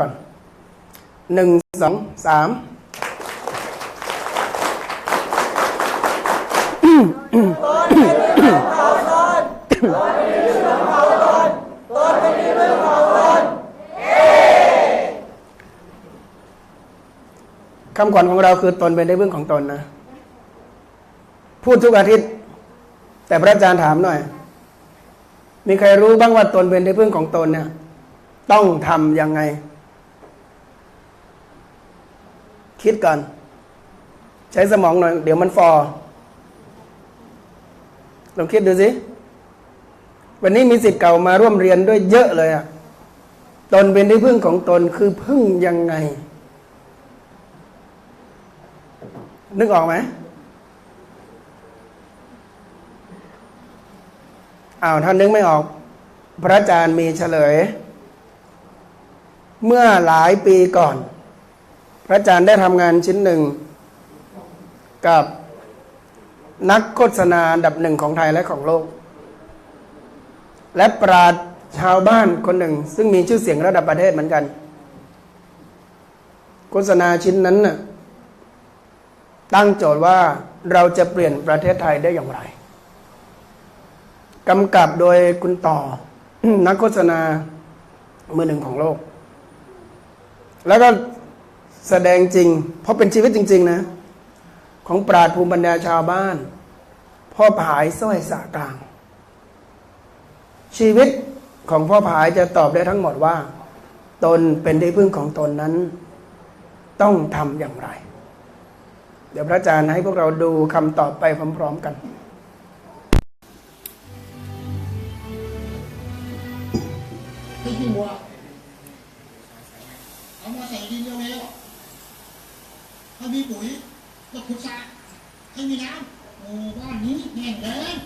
ก่อนหนึ่งสองสามคำขวัญของเราคือตนเป็นได้เบื้องของตนนะ พูดทุกอาทิตย์ แต่พระอาจารย์ถามหน่อย มีใครรู้บ้างว่าตนเป็นที่พึ่งของตนเนี่ย ต้องทำยังไง คิดก่อน ใช้สมองหน่อย เดี๋ยวมันฟอลองคิดดูสิ วันนี้มีสิทธิ์เก่ามาร่วมเรียนด้วยเยอะเลยอะตนเป็นที่พึ่งของตนคือพึ่งยังไง นึกออกไหมอ้าวท่านนึกไม่ออก พระอาจารย์มีเฉลย เมื่อหลายปีก่อน พระอาจารย์ได้ทำงานชิ้นหนึ่ง กับนักโฆษณาอันดับหนึ่งของไทยและของโลก และปราดชาวบ้านคนหนึ่ง ซึ่งมีชื่อเสียงระดับประเทศเหมือนกัน โฆษณาชิ้นนั้นน่ะตั้งโจทย์ว่าเราจะเปลี่ยนประเทศไทยได้อย่างไรกำกับโดยคุณต่อ นักโฆษณามือหนึ่งของโลก แล้วก็ แสดงจริง เพราะเป็นชีวิตจริง ๆ นะ ของปราดภูมิปัญญาชาวบ้าน พ่อผายสร้อยสากลาง ชีวิตของพ่อผายจะตอบได้ทั้งหมดว่า ตนเป็นที่พึ่งของตนนั้น ต้องทำอย่างไร เดี๋ยวพระอาจารย์ให้พวกเราดูคำตอบไปพร้อมๆกันไม่วัวเอามาใส่ดินเร็ว ๆให้มีปุ๋ยแล้วขุดสระให้มีน้ำโอ้บ้านนี้แห้งแล้ง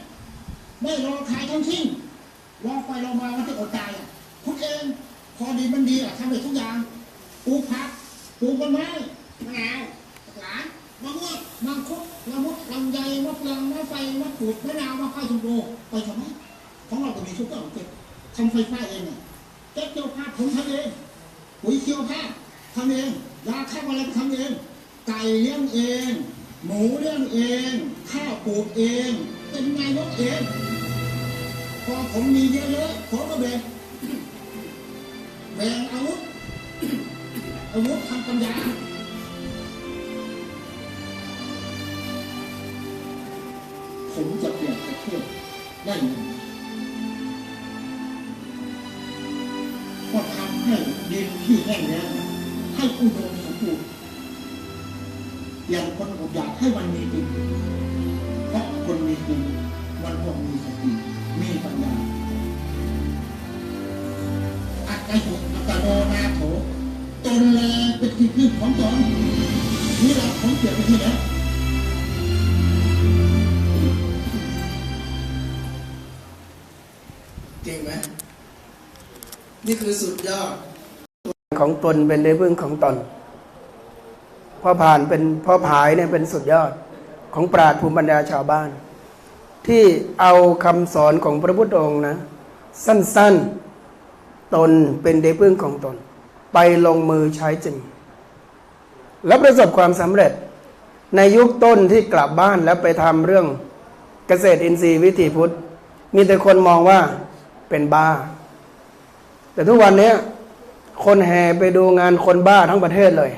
ไม่รอใครทั้งสิ้นรอไปรอมามันจะอดตายคุณเองพอดีมันดีอะทำได้ทุกอย่างปลูกผักปลูกต้นไม้มะนาวหลานมะม่วงมังคุดละมุดลำไยมะเฟืองมะไฟมะกรูดมะนาวมะพร้าวชมพูไปทำไมของเราก็มีทุกอย่างเก็บทำไฟฟ้าเอง ที่แห้งแล้งให้อุดมสมบูรณ์อย่างคนผมอยากให้มันมีดินเพราะคนมีดินมันก็มีสติมีปัญญาอัตโนอัตโนนาโถตนแลเป็นที่พึ่งของตนนี่เราผมเปลี่ยนไปที่แล้วเก่งไหมนี่คือสุดยอด ของตนเป็นได้พึ่งของตนพ่อผ่านเป็นพ่อผายเนี่ยเป็นสุดยอดของปราดภูมิปัญญาชาวบ้าน ที่เอาคำสอนของพระพุทธองค์นะ สั้นๆ ตนเป็นได้พึ่งของตน ไปลงมือใช้จริง แล้วประสบความสำเร็จในยุคต้นที่กลับบ้านแล้วไปทำเรื่องเกษตรอินทรีย์วิถีพุทธ มีแต่คนมองว่าเป็นบ้า แต่ทุกวันนี้ คนแห่ไปดูงานคนบ้าทั้งประเทศเลย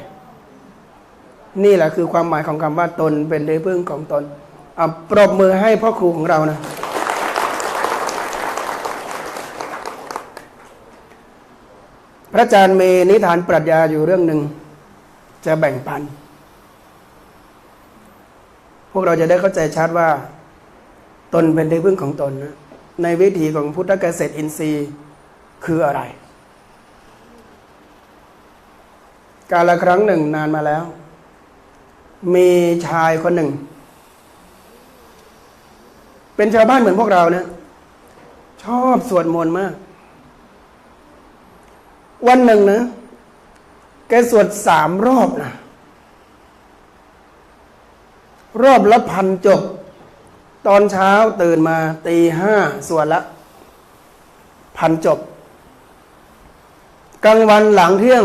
นี่แหละคือความหมายของคำว่าตนเป็นที่พึ่งของตนเอาปรบมือให้พ่อครูของเรานะ พระอาจารย์มีนิทานปรัชญาอยู่เรื่องหนึ่ง จะแบ่งปัน พวกเราจะได้เข้าใจชัดว่า ตนเป็นที่พึ่งของตนนะในวิถีของพุทธเกษตรอินทรีย์คืออะไร กาลครั้งหนึ่งนานมาแล้ว มีชายคนหนึ่ง เป็นชาวบ้านเหมือนพวกเราเนะชอบสวดมนต์มาก วันหนึ่งนะแกสวดสามรอบนะรอบละพันจบ ตอนเช้าตื่นมาตีห้าสวดละ พันจบ กลางวันหลังเที่ยง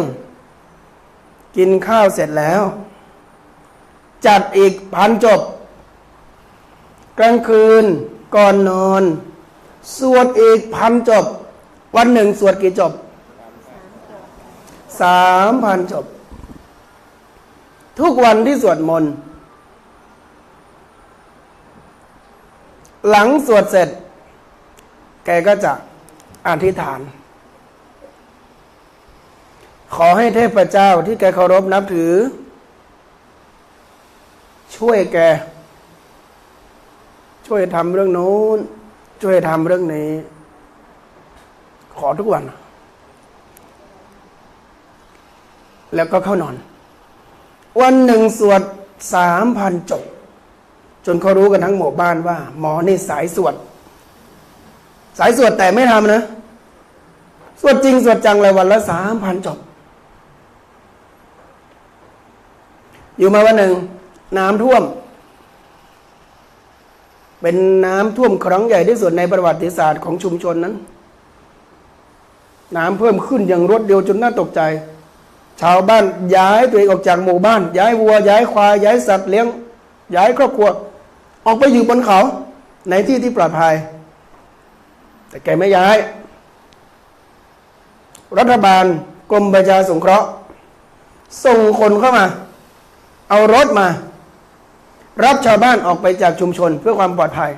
กินข้าวเสร็จแล้ว จัดอีกพันจบ กลางคืนก่อนนอน สวดอีกพันจบ วันหนึ่งสวดกี่จบสามพันจบ ทุกวันที่สวดมนต์หลังสวดเสร็จ แกก็จะอธิษฐาน ขอให้เทพเจ้าที่แกเคารพนับถือ ช่วยแก ช่วยทำเรื่องโน้น ช่วยทำเรื่องนี้ ขอทุกวัน แล้วก็เข้านอน วันหนึ่งสวดสามพันจบ จนเขารู้กันทั้งหมู่บ้านว่า หมอนี่สายสวด สายสวดแต่ไม่ทำนะสวดจริงสวดจังเลยวันละสามพันจบ อยู่มาวันหนึ่ง น้ำท่วม เป็นน้ำท่วมครั้งใหญ่ที่สุดในประวัติศาสตร์ของชุมชนนั้น น้ำเพิ่มขึ้นอย่างรวดเร็วจนน่าตกใจ ชาวบ้านย้ายตัวเองออกจากหมู่บ้าน ย้ายวัว ย้ายควาย ย้ายสัตว์เลี้ยง ย้ายครอบครัว ออกไปอยู่บนเขา ในที่ที่ปลอดภัย แต่แกไม่ย้าย รัฐบาลกรมประชาสงเคราะห์ ส่งคนเข้ามา เอารถมา รับชาวบ้านออกไปจากชุมชนเพื่อความปลอดภัย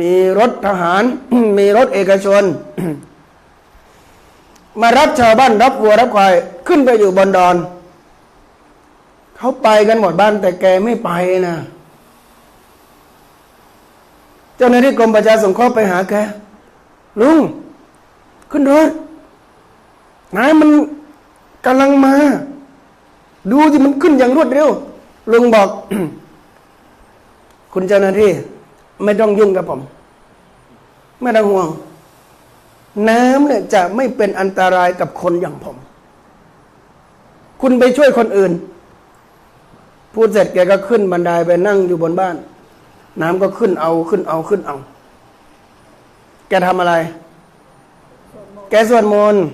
มีรถทหาร มีรถเอกชน มารับชาวบ้านรับวัวรับควายขึ้นไปอยู่บนดอน เขาไปกันหมดบ้านแต่แกไม่ไปนะเจ้าหน้าที่กรมประชาสงเคราะห์ไปหาแกลุงขึ้นรถนายมันกำลังมา ดูที่มันขึ้นอย่างรวดเร็ว ลุงบอก คุณเจ้าหน้าที่ ไม่ต้องยุ่งกับผม ไม่ต้องห่วง น้ำเนี่ยจะไม่เป็นอันตรายกับคนอย่างผม คุณไปช่วยคนอื่น พูดเสร็จแกก็ขึ้นบันไดไปนั่งอยู่บนบ้าน น้ำก็ขึ้นเอาขึ้นเอาขึ้นเอา แกทำอะไร แกสวดมนต์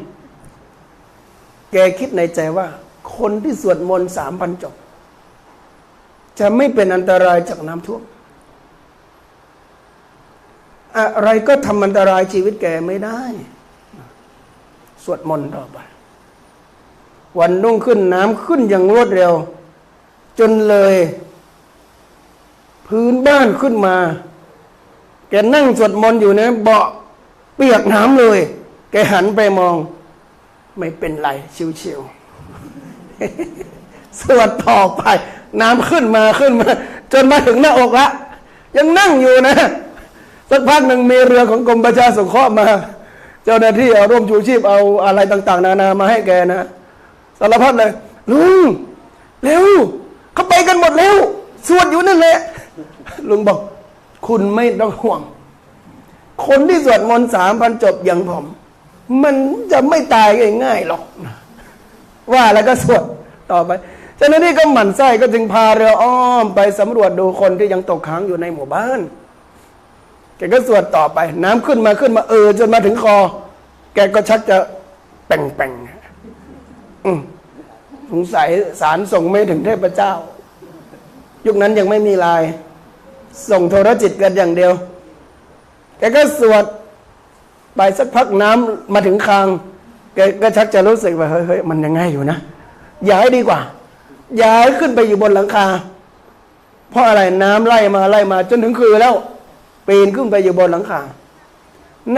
แกคิดในใจว่า คนที่สวดมนต์สามพันจบ จะไม่เป็นอันตรายจากน้ำท่วม อะไรก็ทำอันตรายชีวิตแกไม่ได้ สวดมนต์ต่อไป วันรุ่งขึ้นน้ำขึ้นอย่างรวดเร็ว จนเลย พื้นบ้านขึ้นมา แกนั่งสวดมนต์อยู่นะเบาะเปียกน้ำเลย แกหันไปมอง ไม่เป็นไรชิวๆ สวดต่อไป น้ำขึ้นมาขึ้นมา จนมาถึงหน้าอกละ ยังนั่งอยู่นะ สักพักหนึ่งมีเรือของกรมประชาสงเคราะห์มา เจ้าหน้าที่เอาร่มชูชีพเอาอะไรต่าง ๆ นานามาให้แกนะสารพัดเลยลุงเร็วเขาไปกันหมดแล้วสวดอยู่นั่นแหละลุงบอก คุณไม่ต้องห่วง คนที่สวดมนต์สามพันจบอย่างผม มันจะไม่ตายง่ายๆหรอก ว่าแล้วก็สวดต่อไปเจ้าหน้าที่ก็หมั่นไส้ก็จึงพาเรืออ้อมไปสำรวจดูคนที่ยังตกค้างอยู่ในหมู่บ้านแกก็สวดต่อไป น้ำขึ้นมาขึ้นมาเออจนมาถึงคอ แกก็ชักจะแป่งแป่งๆสงสัยสารส่งไม่ถึงเทพเจ้า ยุคนั้นยังไม่มีไลาย ส่งโทรจิตกันอย่างเดียว แกก็สวดไปสักพักน้ำมาถึงคาง กก็ชักจะรู้สึกว่าเฮ้ยเฮ้ยมันยังไงอยู่นะย้ายดีกว่า ย้ายขึ้นไปอยู่บนหลังคา เพราะอะไรน้ำไล่มาไล่มา จนถึงคืนแล้วปีนขึ้นไปอยู่บนหลังคา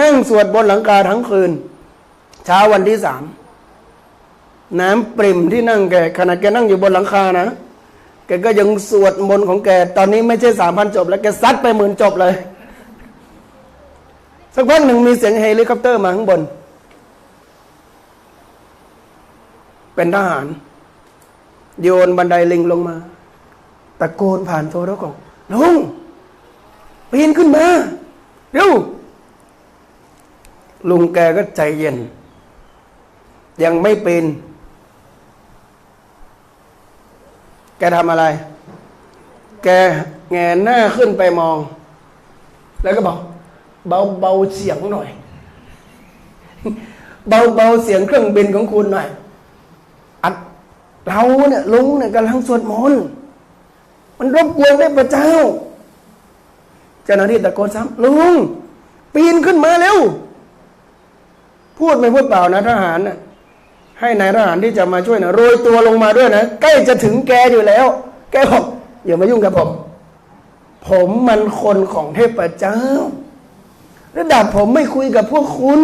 นั่งสวดบนหลังคาทั้งคืน เช้าวันที่สามน้ำปริ่มที่นั่งแกขณะแกนั่งอยู่บนหลังคานะแกก็ยังสวดมนต์ของแก ตอนนี้ไม่ใช่สามพันจบ แล้วแกซัดไปหมื่นจบเลย สักพักหนึ่งมีเสียงเฮลิคอปเตอร์มาข้างบน เป็นทหาร โยนบันไดลิงลงมา ตะโกนผ่านโทรศัพท์ลุงปีนขึ้นมาเร็วลุงแกก็ใจเย็น ยังไม่ปีนแกทำอะไร แกแงนหน้าขึ้นไปมอง แล้วก็บอกเบาเบาเสียงหน่อย เบาๆเสียงเครื่องบินของคุณหน่อย เราเนี่ยลุงเนี่ยกำลังสวดมนต์มันรบกวนได้พระเจ้า เจ้าหน้าที่ตะโกนซ้ำลุง ปีนขึ้นมาเร็ว พูดไม่พูดเปล่านะทหารน่ะให้นายทหารที่จะมาช่วยนะโรยตัวลงมาด้วยนะใกล้จะถึงแกอยู่แล้ว แกบอกอย่ามายุ่งกับผม ผมมันคนของเทพเจ้า ระดับผมไม่คุยกับพวกคุณ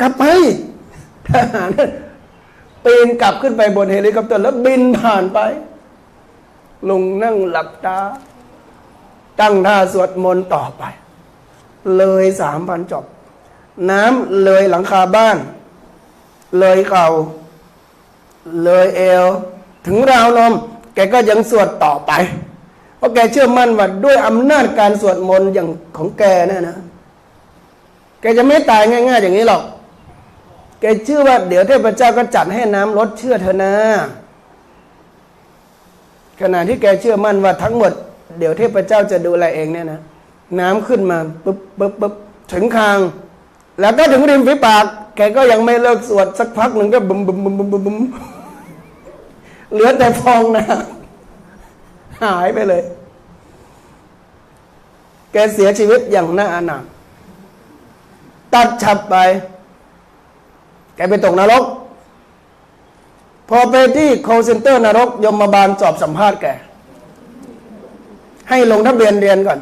กลับไปทหาร ปีนกลับขึ้นไปบนเฮลิคอปเตอร์แล้วบินผ่านไปลุงนั่งหลับตา ตั้งท่าสวดมนต์ต่อไป เลยสามพันจบ น้ำเลยหลังคาบ้าน เลยเข่า เลยเอว ถึงราวนม แกก็ยังสวดต่อไป เพราะแกเชื่อมั่นว่าด้วยอำนาจการสวดมนต์อย่างของแกเนี่ยนะ แกจะไม่ตายง่าย ๆ อย่างนี้หรอก แกเชื่อว่าเดี๋ยวเทพเจ้าก็จัดให้น้ำลดเชื่อเธอนะขณะที่แกเชื่อมั่นว่าทั้งหมด เดี๋ยวเทพเจ้าจะดูแลเองเนี่ยนะน้ำขึ้นมาปุ๊บปุ๊บปุ๊บถึงคาง แล้วก็ถึงริมฝีปาก แกก็ยังไม่เลิกสวดสักพักหนึ่งก็บุมบุมบุมบุมบุมบุมเหลือแต่ฟองน้ำหายไปเลย แกเสียชีวิตอย่างน่าอนาถตัดฉับไป แกไปตกนรก พอไปที่ call center นรก ยมบาลสอบสัมภาษณ์แก ให้ลงทะเบียนเรียนก่อน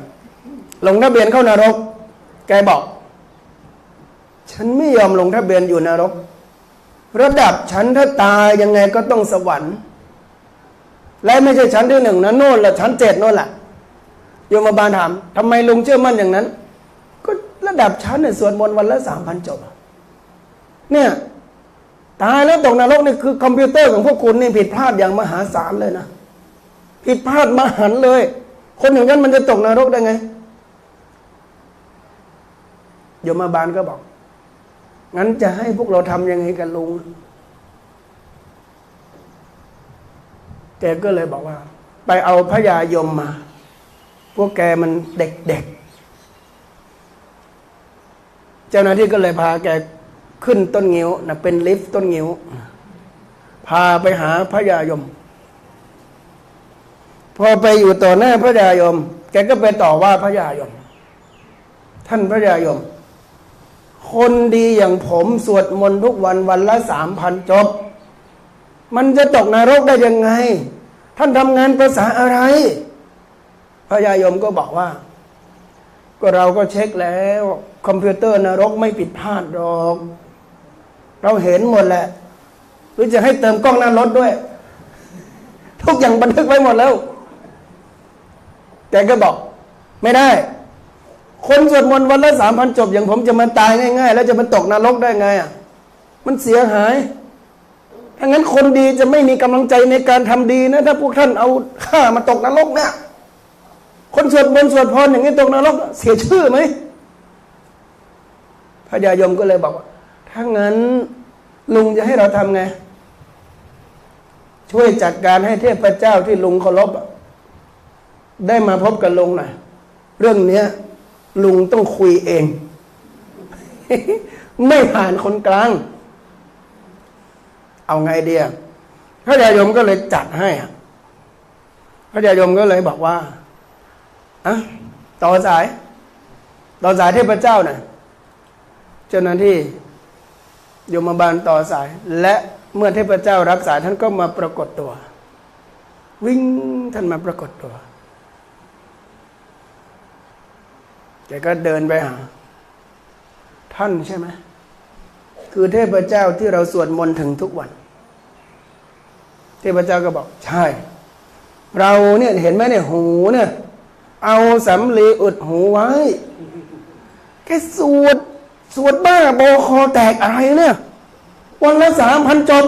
ลงทะเบียนเข้านรก แกบอก ฉันไม่ยอมลงทะเบียนอยู่นรก ระดับฉันถ้าตายยังไงก็ต้องสวรรค์ และไม่ใช่ชั้นที่หนึ่งนะโน่นละชั้นเจ็ดโน่นละโยมบาลถามทำไมลุงเชื่อมั่นอย่างนั้น ก็ระดับชั้นเนี่ยสวดมนต์วันละสามพันจบอะ เนี่ยตายแล้วตกนรกนี่คือคอมพิวเตอร์ของพวกคุณนี่ผิดพลาดอย่างมหาศาลเลยนะผิดพลาดมหันเลย คนอย่างนั้นมันจะตกนรกได้ไงโยมบาลก็บอก งั้นจะให้พวกเราทำยังไงกันลุงแกก็เลยบอกว่า ไปเอาพระยายมมา พวกแกมันเด็กๆเจ้าหน้าที่ก็เลยพาแก ขึ้นต้นงิ้วนะเป็นลิฟต์ต้นงิ้ว พาไปหาพระยายม พอไปอยู่ต่อหน้าพระยายม แกก็ไปต่อว่าพระยายม ท่านพระยายม คนดีอย่างผมสวดมนต์ทุกวันวันละสามพันจบ มันจะตกนรกได้ยังไง ท่านทำงานภาษาอะไร พระยายมก็บอกว่า ก็เราก็เช็คแล้ว คอมพิวเตอร์นรกไม่ผิดพลาดหรอก เราเห็นหมดแหละ หรือจะให้เติมกล้องหน้ารถด้วย ทุกอย่างบันทึกไว้หมดแล้ว แกก็บอก ไม่ได้ คนสวดมนต์วันละสามพันจบ อย่างผมจะมาตายง่าย ๆ แล้วจะมาตกนรกได้ไงอะมันเสียหายถ้างั้นคนดีจะไม่มีกำลังใจในการทำดีนะ ถ้าพวกท่านเอาข้ามาตกนรกเนี่ยคนสวดมนต์สวดพรอย่างนี้ตกนรก เสียชื่อไหมพระยายมก็เลยบอกว่า ถ้างั้นลุงจะให้เราทำไง ช่วยจัดการให้เทพเจ้าที่ลุงเคารพได้มาพบกับลุงหน่อยเรื่องเนี้ย ลุงต้องคุยเอง ไม่ผ่านคนกลาง เอาไงเดียพระยายมก็เลยจัดให้พระยายมก็เลยบอกว่าอะต่อสาย ต่อสายเทพเจ้าหน่อยเจ้าหน้าที่ โยมบาลต่อสาย และเมื่อเทพเจ้ารับสายท่านก็มาปรากฏตัว วิ่งท่านมาปรากฏตัวแกก็เดินไปหา ท่านใช่ไหมคือเทพเจ้าที่เราสวดมนต์ถึงทุกวัน เทพเจ้าก็บอก ใช่ เราเนี่ยเห็นไหมเนี่ยหูเนี่ย เอาสำลีอุดหูไว้แกสวด สวดบ้าบอคอแตกอะไรเนี่ย วันละสามพันจบ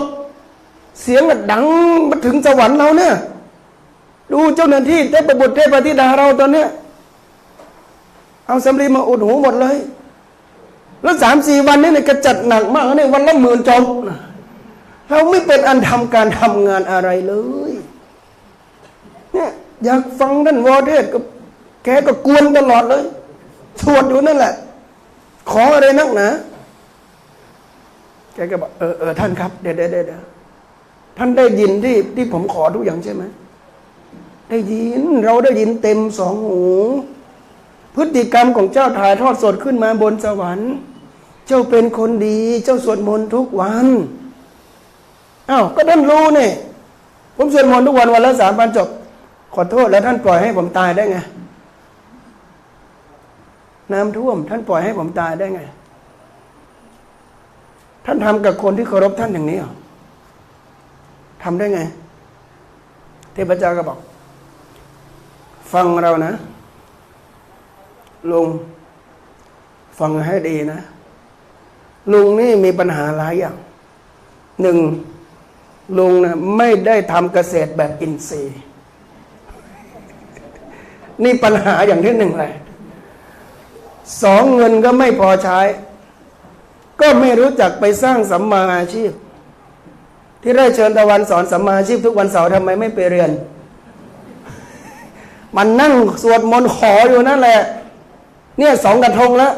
เสียงดังมาถึงสวรรค์เราเนี่ย ดูเจ้าหน้าที่เทพบุตรเทพธิดาเราตอนเนี้ยเอาสำลีมาอุดหูหมดเลย แล้วสามสี่วันนี้เนี่ยกระจัดหนักมากเนี่ยวันละหมื่นจบเราไม่เป็นอันทำการทำงานอะไรเลย เนี่ยอยากฟังท่านวอเทศก็แกก็กวนตลอดเลยสวดอยู่นั่นแหละ ขออะไรนักหนาแกก็บอกเออเออท่านครับเดี๋ยวเดี๋ยวเดี๋ยวท่านได้ยินที่ที่ผมขอทุกอย่างใช่ไหมได้ยินเราได้ยินเต็มสองหูพฤติกรรมของเจ้าถ่ายทอดสดขึ้นมาบนสวรรค์ เจ้าเป็นคนดี เจ้าสวดมนต์ทุกวันอ้าวก็ท่านรู้เนี่ยผมสวดมนต์ทุกวันวันละสามพันจบขอโทษแล้วท่านปล่อยให้ผมตายได้ไง น้ำท่วม ท่านปล่อยให้ผมตายได้ไง ท่านทำกับคนที่เคารพท่านอย่างนี้เหรอทำได้ไง เทพเจ้าก็บอก ฟังเรานะ ลุง ฟังให้ดีนะ ลุงนี่มีปัญหาหลายอย่าง หนึ่งลุงนะไม่ได้ทำเกษตรแบบอินทรีย์ นี่ปัญหาอย่างที่หนึ่งเลย สองเงินก็ไม่พอใช้ ก็ไม่รู้จักไปสร้างสัมมาอาชีพ ที่ได้เชิญตะวันสอนสัมมาอาชีพทุกวันเสาร์ทำไมไม่ไปเรียน มันนั่งสวดมนต์ขออยู่นั่นแหละ เนี่ยสองกระทงแล้ว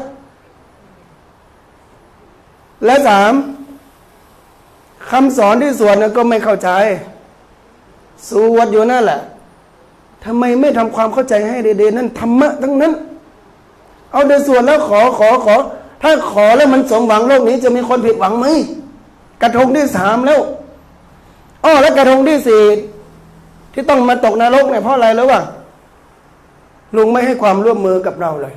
และสามคำสอนที่สวดนะก็ไม่เข้าใจ สวดอยู่นั่นแหละทำไมไม่ทำความเข้าใจให้ดีๆนั่นธรรมะทั้งนั้น เอาเดี๋ยวสวดแล้วขอขอขอ ถ้าขอแล้วมันสมหวังโลกนี้จะมีคนผิดหวังไหมกระทงที่สามแล้วอ้อแล้วกระทงที่สี่ที่ต้องมาตกนรกเนี่ยเพราะอะไรแล้ววะลุงไม่ให้ความร่วมมือกับเราเลย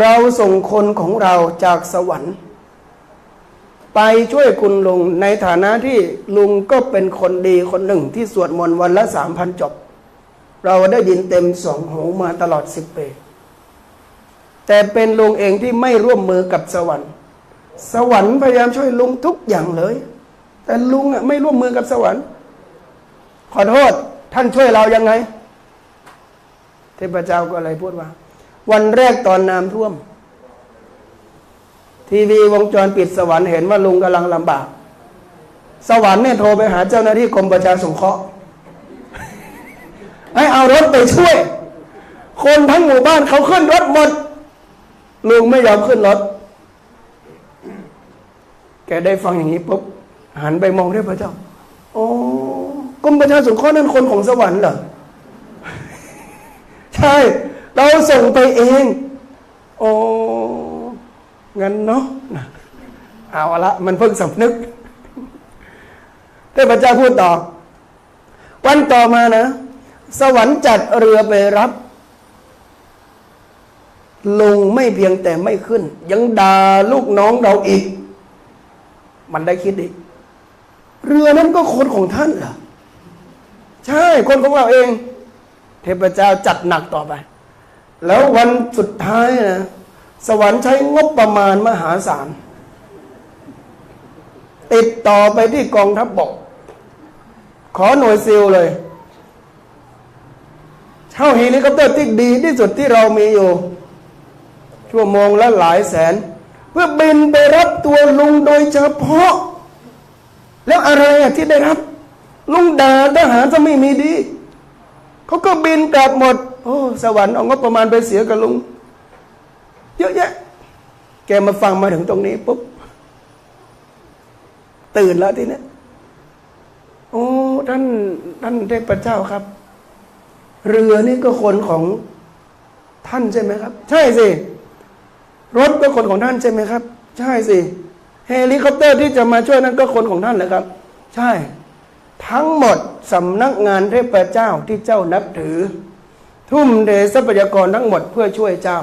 เราส่งคนของเราจากสวรรค์ ไปช่วยคุณลุงในฐานะที่ลุงก็เป็นคนดีคนหนึ่งที่สวดมนต์วันละสามพันจบ เราได้ยินเต็มสองหูมาตลอดสิบปี แต่เป็นลุงเองที่ไม่ร่วมมือกับสวรรค์ สวรรค์พยายามช่วยลุงทุกอย่างเลย แต่ลุงอะไม่ร่วมมือกับสวรรค์ ขอโทษท่านช่วยเรายังไง เทพเจ้าก็เลยพูดว่า วันแรกตอนน้ำท่วม ทีวีวงจรปิดสวรรค์เห็นว่าลุงกำลังลำบาก สวรรค์เนี่ยโทรไปหาเจ้าหน้าที่กรมประชาสงเคราะห์ให้เอารถไปช่วย คนทั้งหมู่บ้านเขาขึ้นรถหมด ลุงไม่ยอมขึ้นรถ แกได้ฟังอย่างนี้ปุ๊บหันไปมองเทพเจ้า โอ้กรมประชาสงเคราะห์นั่นคนของสวรรค์เหรอ ใช่ เราส่งไปเอง โอ้งั้นเนาะนะเอาละ มันเพิ่งสำนึกเทพเจ้าพูดต่อ วันต่อมานะ สวรรค์จัดเรือไปรับ ลงไม่เพียงแต่ไม่ขึ้น ยังด่าลูกน้องเราอีก มันได้คิดอีก เรือนั้นก็คนของท่านเหรอใช่ คนของเราเอง เทพเจ้าจัดหนักต่อไป แล้ววันสุดท้ายนะสวรรค์ใช้งบประมาณมหาศาลติดต่อไปที่กองทัพบบก ขอหน่วยซิลเลยเช่าเฮลิคอปเตอร์ที่ดีที่สุดที่เรามีอยู่ ชั่วโมงละหลายแสน เพื่อบินไปรับตัวลุงโดยเฉพาะ แล้วอะไรที่ได้รับ ลุงด่าทหารจะไม่มีดีเขาก็บินกลับหมด โอ้สวรรค์เอางบประมาณไปเสียกับลุง เยอะแยะ แกมาฟังมาถึงตรงนี้ปุ๊บตื่นแล้วทีนี้โอ้ท่านท่านเทพเจ้าครับ เรือนี่ก็คนของท่านใช่ไหมครับ ใช่สิ รถก็คนของท่านใช่ไหมครับ ใช่สิเฮลิคอปเตอร์ที่จะมาช่วยนั้นก็คนของท่านเหรอครับ ใช่ ทั้งหมดสำนักงานเทพเจ้าที่เจ้านับถือ ทุ่มเททรัพยากรทั้งหมดเพื่อช่วยเจ้า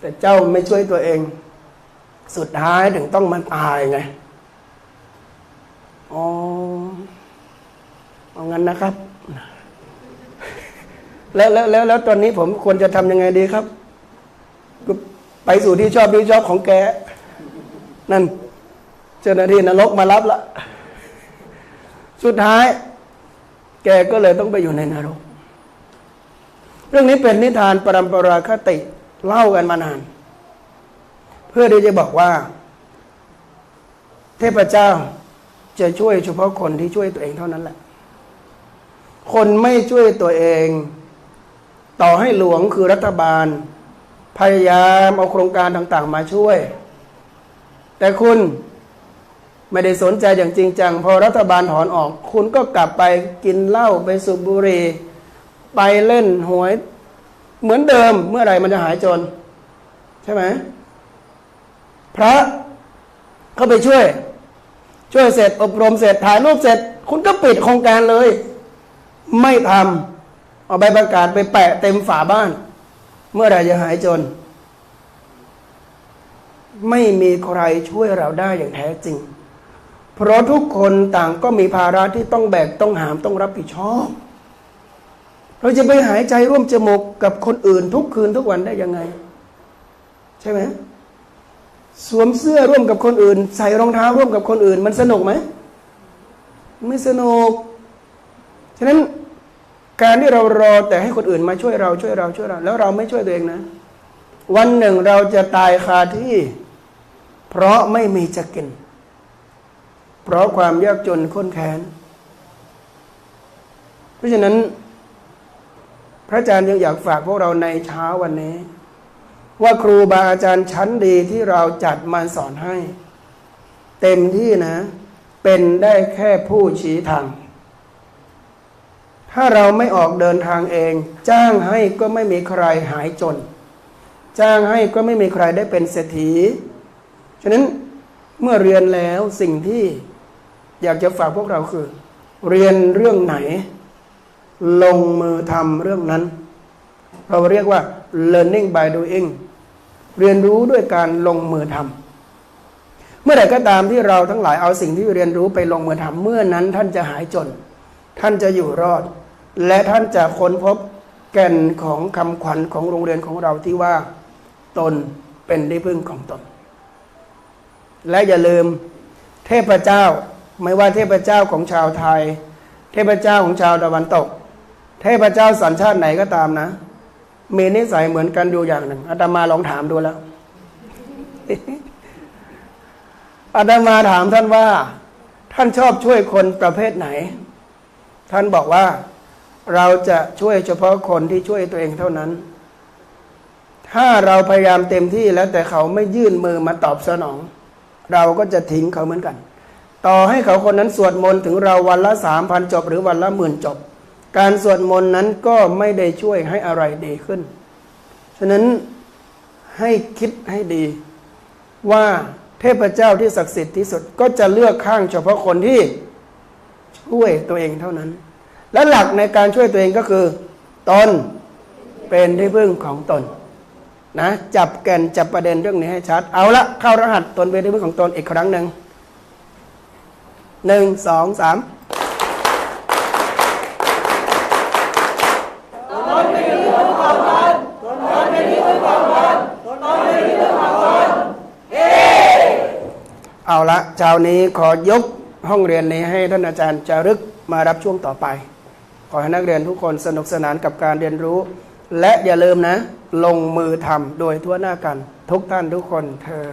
แต่เจ้าไม่ช่วยตัวเอง สุดท้ายถึงต้องมาตายไงอ๋อเอางั้นนะครับ แล้วแล้วแล้วแล้วตอนนี้ผมควรจะทำยังไงดีครับ ก็ไปสู่ที่ชอบที่ชอบของแก นั่น เจ้าหน้าที่นรกมารับละ สุดท้าย แกก็เลยต้องไปอยู่ในนรก เรื่องนี้เป็นนิทานปรำปราคติเล่ากันมานาน เพื่อที่จะบอกว่า เทพเจ้าจะช่วยเฉพาะคนที่ช่วยตัวเองเท่านั้นแหละ คนไม่ช่วยตัวเอง ต่อให้หลวงคือรัฐบาล พยายามเอาโครงการต่างๆ มาช่วย แต่คุณไม่ได้สนใจอย่างจริงจัง พอรัฐบาลถอนออก คุณก็กลับไปกินเหล้าไปสูบบุหรี่ไปเล่นหวย เหมือนเดิมเมื่อไหร่มันจะหายจน ใช่ไหมพระเขาไปช่วย ช่วยเสร็จอบรมเสร็จถ่ายรูปเสร็จ คุณก็ปิดโครงการเลย ไม่ทำเอาใบประกาศไปแปะเต็มฝาบ้าน เมื่อไรจะหายจน ไม่มีใครช่วยเราได้อย่างแท้จริง เพราะทุกคนต่างก็มีภาระที่ต้องแบกต้องหามต้องรับผิดชอบ เราจะไปหายใจร่วมจมูกกับคนอื่น ทุกคืนทุกวันได้ยังไง ใช่ไหมสวมเสื้อร่วมกับคนอื่น ใส่รองเท้าร่วมกับคนอื่น มันสนุกไหมไม่สนุกฉะนั้น การที่เรารอแต่ให้คนอื่นมาช่วยเราช่วยเราช่วยเรา แล้วเราไม่ช่วยตัวเองนะ วันหนึ่งเราจะตายคาที่ เพราะไม่มีจะกิน เพราะความยากจนข้นแค้นเพราะฉะนั้น พระอาจารย์ยังอยากฝากพวกเราในเช้าวันนี้ ว่าครูบาอาจารย์ชั้นดีที่เราจัดมาสอนให้ เต็มที่นะ เป็นได้แค่ผู้ชี้ทาง ถ้าเราไม่ออกเดินทางเอง จ้างให้ก็ไม่มีใครหายจน จ้างให้ก็ไม่มีใครได้เป็นเศรษฐี ฉะนั้นเมื่อเรียนแล้วสิ่งที่อยากจะฝากพวกเราคือ เรียนเรื่องไหน ลงมือทำเรื่องนั้น เราเรียกว่า learning by doing เรียนรู้ด้วยการลงมือทำเมื่อไหร่ก็ตามที่เราทั้งหลายเอาสิ่งที่เรียนรู้ไปลงมือทำเมื่อนั้นท่านจะหายจน ท่านจะอยู่รอด และท่านจะค้นพบแก่นของคำขวัญของโรงเรียนของเราที่ว่า ตนเป็นที่พึ่งของตน และอย่าลืมเทพเจ้าไม่ว่าเทพเจ้าของชาวไทย เทพเจ้าของชาวตะวันตก เทพเจ้าสัญชาติไหนก็ตามนะ มีนิสัยเหมือนกันอยู่อย่างหนึ่งอาตมาลองถามดูแล้วอาตมาถามท่านว่า ท่านชอบช่วยคนประเภทไหน ท่านบอกว่า เราจะช่วยเฉพาะคนที่ช่วยตัวเองเท่านั้น ถ้าเราพยายามเต็มที่แล้วแต่เขาไม่ยื่นมือมาตอบสนอง เราก็จะทิ้งเขาเหมือนกัน ต่อให้เขาคนนั้นสวดมนต์ถึงเราวันละสามพันจบหรือวันละหมื่นจบ การสวดมนต์นั้นก็ไม่ได้ช่วยให้อะไรดีขึ้น ฉะนั้นให้คิดให้ดีว่าเทพเจ้าที่ศักดิ์สิทธิ์ที่สุดก็จะเลือกข้างเฉพาะคนที่ช่วยตัวเองเท่านั้น และหลักในการช่วยตัวเองก็คือ ตนเป็นที่พึ่งของตนนะจับแก่นจับประเด็นเรื่องนี้ให้ชัด เอาละเข้ารหัสตนเป็นที่พึ่งของตนอีกครั้งหนึ่งหนึ่งสองสามเอาละเช้านี้ขอยกห้องเรียนนี้ให้ท่านอาจารย์จารึกมารับช่วงต่อไป ขอให้นักเรียนทุกคนสนุกสนานกับการเรียนรู้ และอย่าลืมนะ ลงมือทำโดยทั่วหน้ากัน ทุกท่านทุกคนเธอ